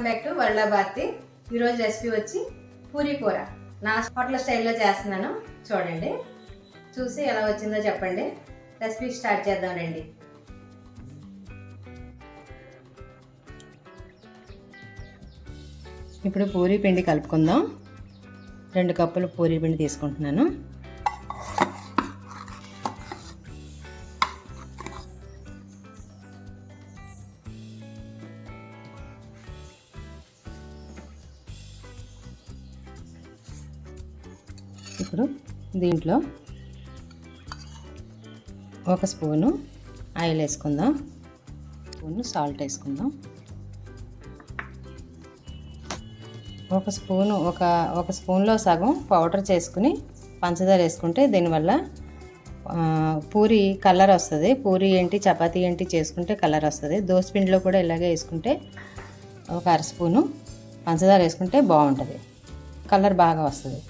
Welcome back to world Bharati. ఈరోజు recipe వచ్చి పూరీ కూర. నా హోటల్ స్టైల్లో చేస్తున్నాను. చూడండి. చూసి ఎలా వచ్చిందో చెప్పండి. రెసిపీ స్టార్ట్ చేద్దాం రండి. ఇప్పుడు పూరి పిండి కలుపుకుందాం. రెండు కప్పులు పూరి పిండి తీసుకుంటున్నాను. దీంట్లో ఒక స్పూను ఆయిల్ వేసుకుందాం. స్పూను సాల్ట్ వేసుకుందాం. ఒక స్పూను ఒక ఒక స్పూన్లో సగం పౌడర్ చేసుకుని పంచదార వేసుకుంటే దీనివల్ల పూరి కలర్ వస్తుంది. పూరి ఏంటి చపాతీ ఏంటి చేసుకుంటే కలర్ వస్తుంది. దోసపిండిలో కూడా ఇలాగే వేసుకుంటే ఒక అర స్పూను పంచదార వేసుకుంటే బాగుంటుంది. కలర్ బాగా వస్తుంది.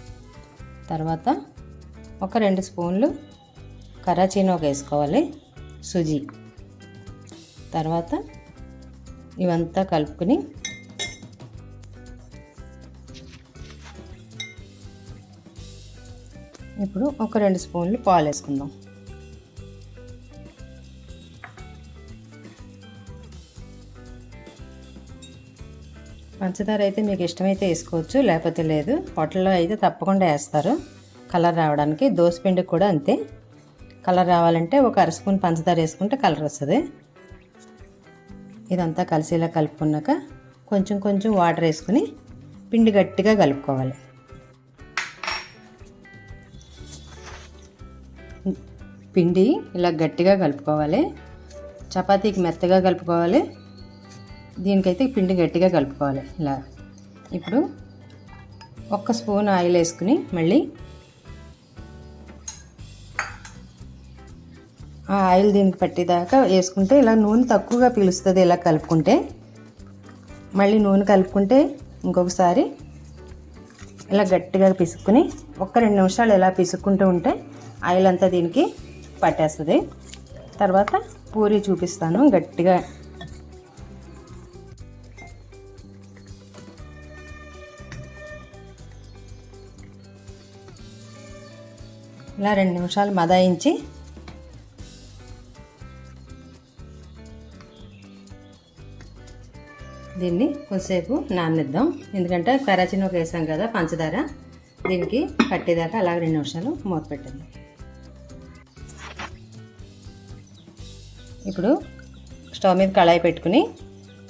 తర్వాత ఒక రెండు స్పూన్లు కరాచీనోకి వేసుకోవాలి సుజీ. తర్వాత ఇవంతా కలుపుకుని ఇప్పుడు ఒక రెండు స్పూన్లు పాలు వేసుకుందాం. పంచదార అయితే మీకు ఇష్టమైతే వేసుకోవచ్చు లేకపోతే లేదు. హోటల్లో అయితే తప్పకుండా వేస్తారు. కలర్ రావడానికి దోసపిండి కూడా అంతే. కలర్ రావాలంటే ఒక అర స్పూన్ పంచదార వేసుకుంటే కలర్ వస్తుంది. ఇదంతా కలిసేలా కలుపుకున్నాక కొంచెం కొంచెం వాటర్ వేసుకుని పిండి గట్టిగా కలుపుకోవాలి. పిండి ఇలా గట్టిగా కలుపుకోవాలి. చపాతీకి మెత్తగా కలుపుకోవాలి. దీనికైతే పిండి గట్టిగా కలుపుకోవాలి ఇలా. ఇప్పుడు ఒక్క స్పూన్ ఆయిల్ వేసుకుని మళ్ళీ ఆయిల్ దీనికి పట్టేదాకా వేసుకుంటే ఇలా నూనె తక్కువగా పీలుస్తుంది ఇలా కలుపుకుంటే. మళ్ళీ నూనె కలుపుకుంటే ఇంకొకసారి ఇలా గట్టిగా పిసుక్కుని ఒక్క రెండు నిమిషాలు ఇలా పిసుక్కుంటూ ఉంటే ఆయిల్ అంతా దీనికి పట్టేస్తుంది. తర్వాత పూరి చూపిస్తాను గట్టిగా. ఇలా రెండు నిమిషాలు మదాయించి దీన్ని కొద్దిసేపు నాననిద్దాం. ఎందుకంటే కరాచీనోకి వేసాం కదా పంచదార. దీనికి పట్టేదాకా అలాగ రెండు నిమిషాలు మూత పెట్టండి ఇప్పుడు స్టవ్ మీద కళాయి పెట్టుకుని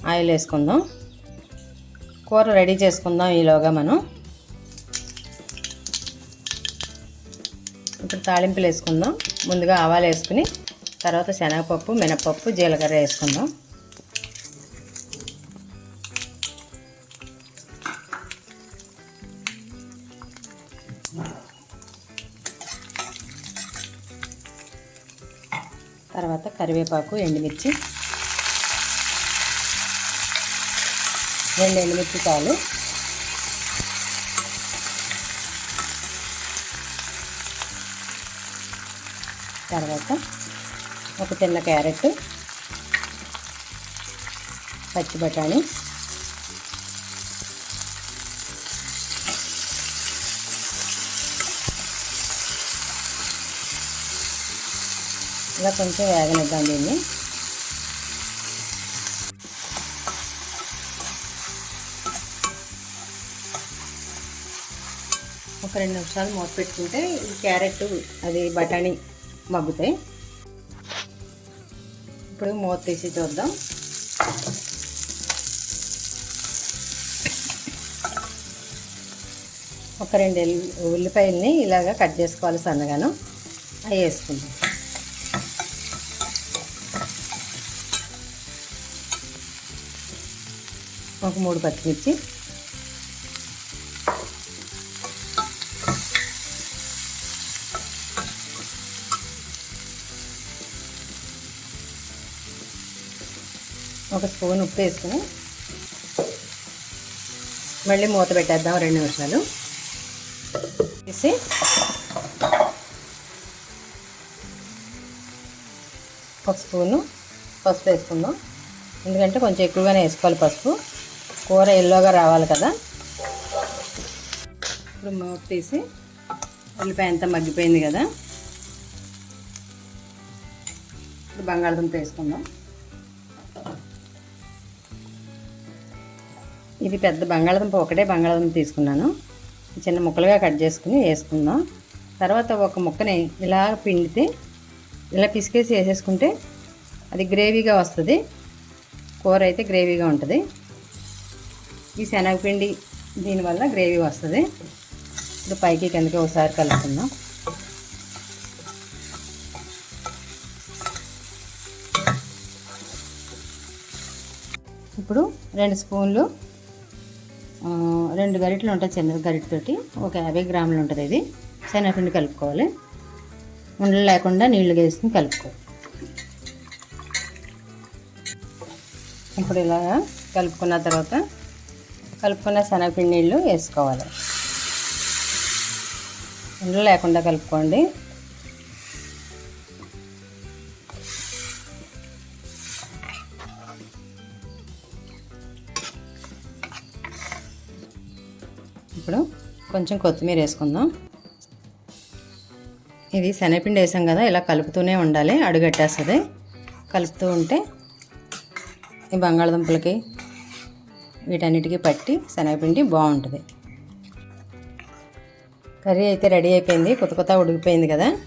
ఆయిల్ వేసుకుందాం. కూర రెడీ చేసుకుందాం ఈలోగా మనం. ఇప్పుడు తాలింపులు వేసుకుందాం. ముందుగా ఆవాలు వేసుకుని తర్వాత శనగపప్పు మినపప్పు జీలకర్ర వేసుకుందాం. కరివేపాకు ఎండుమిర్చి. రెండు ఎండుమిర్చి చాలు. తర్వాత ఒక చిన్న క్యారెట్ పచ్చి బఠానీ ఇలా కొంచెం వేగనిద్దాం దీన్ని. ఒక రెండు నిమిషాలు మూత పెట్టుకుంటే ఈ క్యారెట్ అది బఠానీ మగ్గుతాయి. ఇప్పుడు మూత తీసి చూద్దాం. ఒక రెండు ఎల్లి- ఉల్లిపాయల్ని ఇలాగ కట్ చేసుకోవాలి సన్నగాను. అవి వేసుకుందాం. ఒక మూడు పచ్చిమిర్చి. ఒక స్పూన్ ఉప్పు వేసుకుని మళ్ళీ మూత పెట్టేద్దాం రెండు నిమిషాలు. వేసి ఒక స్పూను పసుపు వేసుకుందాం. ఎందుకంటే కొంచెం ఎక్కువగానే వేసుకోవాలి పసుపు. కూర ఎల్లోగా రావాలి కదా. ఇప్పుడు మూత తీసి ఉల్లిపాయ అంతా మగ్గిపోయింది కదా. ఇప్పుడు బంగాళదుంప వేసుకుందాం. ఇది పెద్ద బంగాళదుంప ఒకటే బంగాళదుంప తీసుకున్నాను. చిన్న ముక్కలుగా కట్ చేసుకుని వేసుకుందాం. తర్వాత ఒక ముక్కని ఇలా పిండితే ఇలా పిసికేసి వేసేసుకుంటే అది గ్రేవీగా వస్తుంది. కూర అయితే గ్రేవీగా ఉంటుంది. ఈ శనగపిండి దీనివల్ల గ్రేవీ వస్తుంది. ఇప్పుడు పైకి కిందకి ఒకసారి కలుపుకుందాం. ఇప్పుడు రెండు స్పూన్లు రెండు గరిటలు ఉంటాయి చిన్న గరిటెతోటి ఒక యాభై గ్రాములు ఉంటుంది ఇది. శనగపిండి కలుపుకోవాలి. ఉండలు లేకుండా నీళ్ళు వేసుకుని కలుపుకోవాలి. ఇప్పుడు ఇలా కలుపుకున్న తర్వాత కలుపుకున్న శనగపిండి నీళ్ళు వేసుకోవాలి. ఇండ్లు లేకుండా కలుపుకోండి. ఇప్పుడు కొంచెం కొత్తిమీర వేసుకుందాం. ఇది శనగపిండి వేసాం కదా ఇలా కలుపుతూనే ఉండాలి అడుగట్టేస్తుంది. కలుపుతూ ఉంటే ఈ బంగాళదుంపలకి వీటన్నిటికీ పట్టి శనగపిండి బాగుంటుంది. కర్రీ అయితే రెడీ అయిపోయింది. కొత్త కొత్త ఉడికిపోయింది కదా.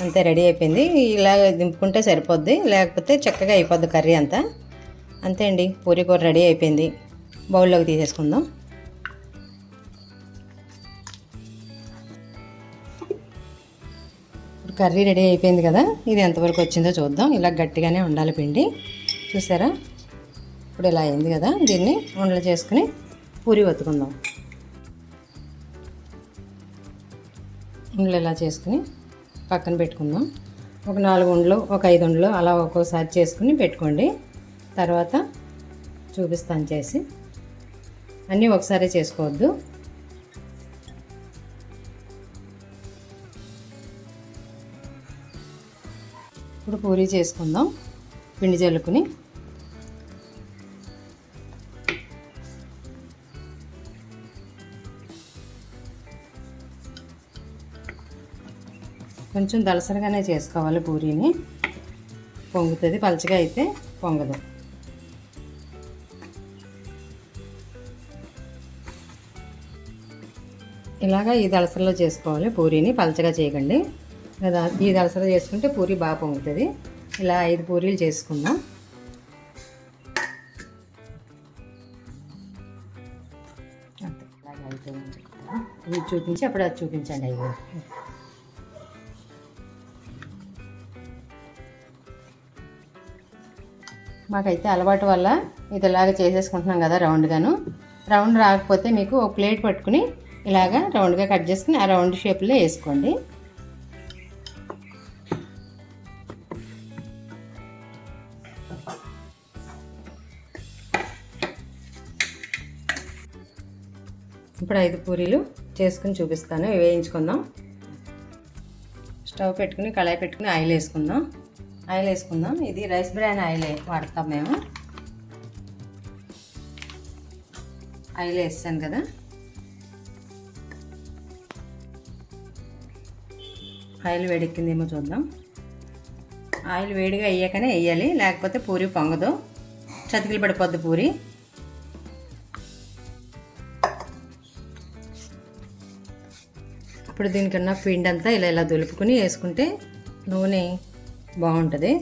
అంతే రెడీ అయిపోయింది. ఇలా దింపుకుంటే సరిపోద్ది. లేకపోతే చక్కగా అయిపోద్ది కర్రీ అంతా. అంతే అండి. పూరి కూర రెడీ అయిపోయింది. బౌల్లోకి తీసేసుకుందాం. ఇప్పుడు కర్రీ రెడీ అయిపోయింది కదా. ఇది ఎంతవరకు వచ్చిందో చూద్దాం. ఇలా గట్టిగానే ఉండాలి పిండి. చూసారా? ఇప్పుడు ఇలా అయింది కదా దీన్ని ఉండలు చేసుకుని పూరి వత్తుకుందాం. ఉండలు ఇలా చేసుకుని పక్కన పెట్టుకుందాం. ఒక నాలుగు ఉండలు ఒక ఐదు ఉండలు అలా ఒక్కోసారి చేసుకుని పెట్టుకోండి. తర్వాత చూపిస్తాను చేసి. అన్నీ ఒకసారి చేసుకోవద్దు. ఇప్పుడు పూరి చేసుకుందాం. పిండి చల్లుకుని కొంచెం దలసరిగానే చేసుకోవాలి పూరీని. పొంగుతుంది. పలచగా అయితే పొంగదు. ఇలాగా ఈ దళసరలో చేసుకోవాలి పూరీని. పలచగా చేయకండి. లేదా ఈ దళసర చేసుకుంటే పూరి బాగా పొంగుతుంది. ఇలా ఐదు పూరీలు చేసుకుందాం. ఇది చూపించి అప్పుడు అది చూపించండి అయ్యో మాకైతే అలవాటు వల్ల ఇది ఇలాగ చేసేసుకుంటున్నాం కదా రౌండ్గాను. రౌండ్ రాకపోతే మీకు ఒక ప్లేట్ పట్టుకుని ఇలాగా రౌండ్గా కట్ చేసుకుని ఆ రౌండ్ షేప్లో వేసుకోండి. ఇప్పుడు ఐదు పూరీలు చేసుకుని చూపిస్తాను. వేయించుకుందాం. స్టవ్ పెట్టుకుని కళాయి పెట్టుకుని ఆయిల్ వేసుకుందాం. ఆయిల్ వేసుకుందాం. ఇది రైస్ బ్రాన్ ఆయిల్ వాడతాం మేము. ఆయిల్ వేస్తాను కదా. ఆయిల్ వేడెక్కిందేమో చూద్దాం. ఆయిల్ వేడిగా అయ్యాకనే వేయాలి. లేకపోతే పూరి పొంగదు. చతికిలు పడిపోద్ది పూరి. ఇప్పుడు దీనికన్నా పిండి అంతా ఇలా ఇలా దులుపుకుని వేసుకుంటే నూనె బాగుంటుంది.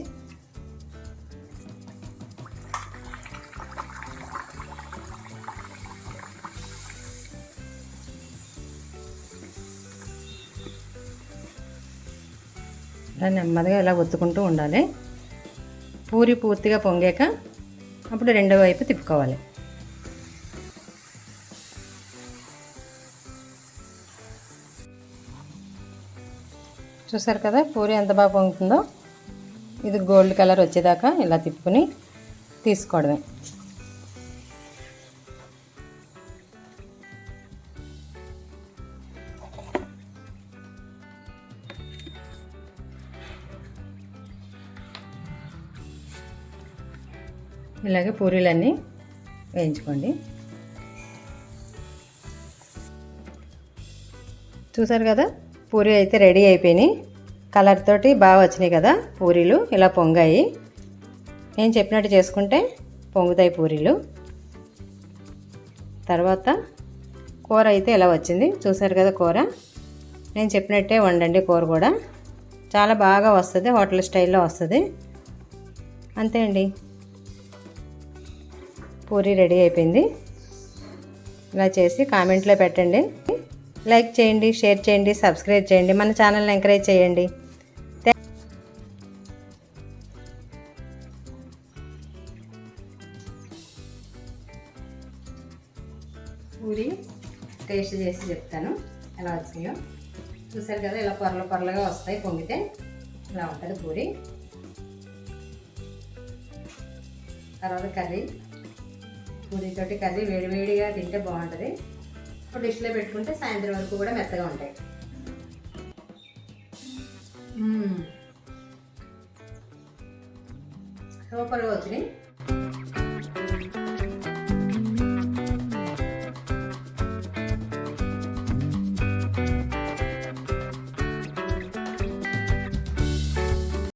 ఇలా నెమ్మదిగా ఇలా ఒత్తుకుంటూ ఉండాలి. పూరి పూర్తిగా పొంగాక అప్పుడు రెండో వైపు తిప్పుకోవాలి. చూసారు కదా పూరి ఎంత బాగా పొంగుతుందో? ఇది గోల్డ్ కలర్ వచ్చేదాకా ఇలా తిప్పుకొని తీసుకోవడమే. ఇలాగే పూరీలన్నీ వేయించుకోండి. చూసారు కదా? పూరీ అయితే రెడీ అయిపోయినాయి. కలర్ తోటి బాగా వచ్చినాయి కదా పూరీలు ఇలా పొంగాయి. నేను చెప్పినట్టు చేసుకుంటే పొంగుతాయి పూరీలు. తర్వాత కూర అయితే ఇలా వచ్చింది చూసారు కదా కూర? నేను చెప్పినట్టే వండండి కూర కూడా. చాలా బాగా వస్తుంది హోటల్ స్టైల్లో వస్తుంది. అంతే అండి. పూరి రెడీ అయిపోయింది. ఇలా చేసి కామెంట్లో పెట్టండి. లైక్ చేయండి షేర్ చేయండి సబ్స్క్రైబ్ చేయండి. మన ఛానల్ని ఎంకరేజ్ చేయండి. పూరి టేస్ట్ చేసి చెప్తాను. ఎలా వచ్చినాయో చూసారు కదా ఇలా పొరలు పొరలుగా వస్తాయి పొంగితే. ఇలా ఉంటుంది పూరి తర్వాత కర్రీ. పూరితోటి కర్రీ వేడివేడిగా తింటే బాగుంటుంది. ఇప్పుడు డిష్లో పెట్టుకుంటే సాయంత్రం వరకు కూడా మెత్తగా ఉంటాయి. సూపర్గా వచ్చినాయి.